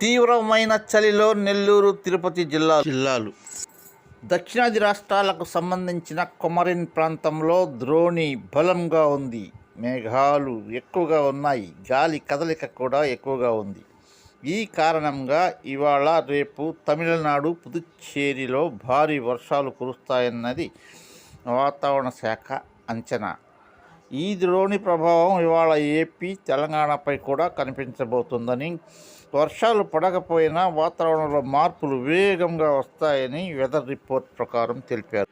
తీవ్రమైన చలిలో నెల్లూరు తిరుపతి జిల్లా జిల్లాలు. దక్షిణాది రాష్ట్రాలకు సంబంధించిన కొమరిన్ ప్రాంతంలో ద్రోణి బలంగా ఉంది. మేఘాలు ఎక్కువగా ఉన్నాయి. గాలి కదలిక కూడా ఎక్కువగా ఉంది. ఈ కారణంగా ఇవాళ రేపు తమిళనాడు పుదుచ్చేరిలో భారీ వర్షాలు కురుస్తాయన్నది వాతావరణ శాఖ అంచనా. ఈ ద్రోణి ప్రభావం ఇవాళ ఏపీ తెలంగాణపై కూడా కనిపించబోతుందని వర్షాలు పడకపోయినా వాతావరణంలో మార్పులు వేగంగా వస్తాయని వెదర్ రిపోర్ట్ ప్రకారం తెలిపారు.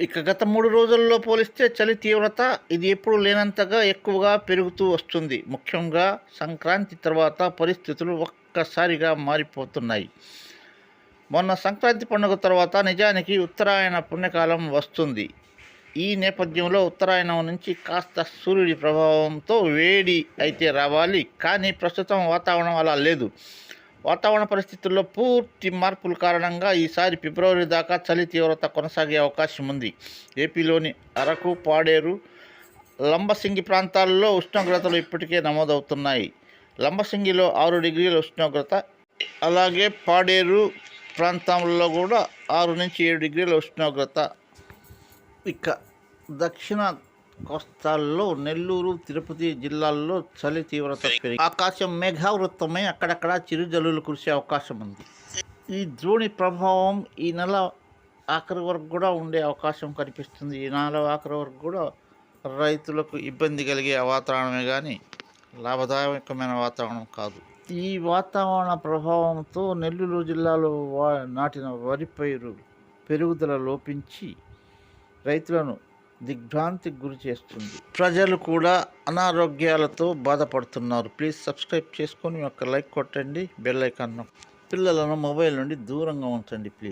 ఇక గత మూడు రోజుల్లో పోలిస్తే చలి తీవ్రత ఇది ఎప్పుడు లేనంతగా ఎక్కువగా పెరుగుతూ వస్తుంది. ముఖ్యంగా సంక్రాంతి తర్వాత పరిస్థితులు ఒక్కసారిగా మారిపోతున్నాయి. మొన్న సంక్రాంతి పండుగ తర్వాత నిజానికి ఉత్తరాయణ పుణ్యకాలం వస్తుంది. ఈ నేపథ్యంలో ఉత్తరాయణం నుంచి కాస్త సూర్యుడి ప్రభావంతో వేడి అయితే రావాలి కానీ ప్రస్తుతం వాతావరణం అలా లేదు. వాతావరణ పరిస్థితుల్లో పూర్తి మార్పుల కారణంగా ఈసారి ఫిబ్రవరి దాకా చలి తీవ్రత కొనసాగే అవకాశం ఉంది. ఏపీలోని అరకు పాడేరు లంబసింగి ప్రాంతాల్లో ఉష్ణోగ్రతలు ఇప్పటికే నమోదవుతున్నాయి. లంబసింగిలో ఆరు డిగ్రీల ఉష్ణోగ్రత అలాగే పాడేరు ప్రాంతంలో కూడా ఆరు నుంచి ఏడు డిగ్రీల ఉష్ణోగ్రత ఇక దక్షిణ కోస్తాల్లో నెల్లూరు తిరుపతి జిల్లాల్లో చలి తీవ్రత పెరిగి ఆకాశం మేఘావృత్తమై అక్కడక్కడ చిరుజల్లులు కురిసే అవకాశం ఉంది. ఈ ద్రోణి ప్రభావం ఈ నెల ఆఖరి వరకు కూడా ఉండే అవకాశం కనిపిస్తుంది. ఈ నెల ఆఖరి వరకు కూడా రైతులకు ఇబ్బంది కలిగే వాతావరణమే కానీ లాభదాయకమైన వాతావరణం కాదు. ఈ వాతావరణ ప్రభావంతో నెల్లూరు జిల్లాలో వా నాటిన వరి పైరు పెరుగుదల లోపించి రైతులను దిగ్భ్రాంతికి గురి చేస్తుంది. ప్రజలు కూడా అనారోగ్యాలతో బాధపడుతున్నారు. ప్లీజ్ సబ్స్క్రైబ్ చేసుకొని ఒక లైక్ కొట్టండి. బెల్ ఐకాన్ పిల్లలను మొబైల్ నుండి దూరంగా ఉంచండి ప్లీజ్.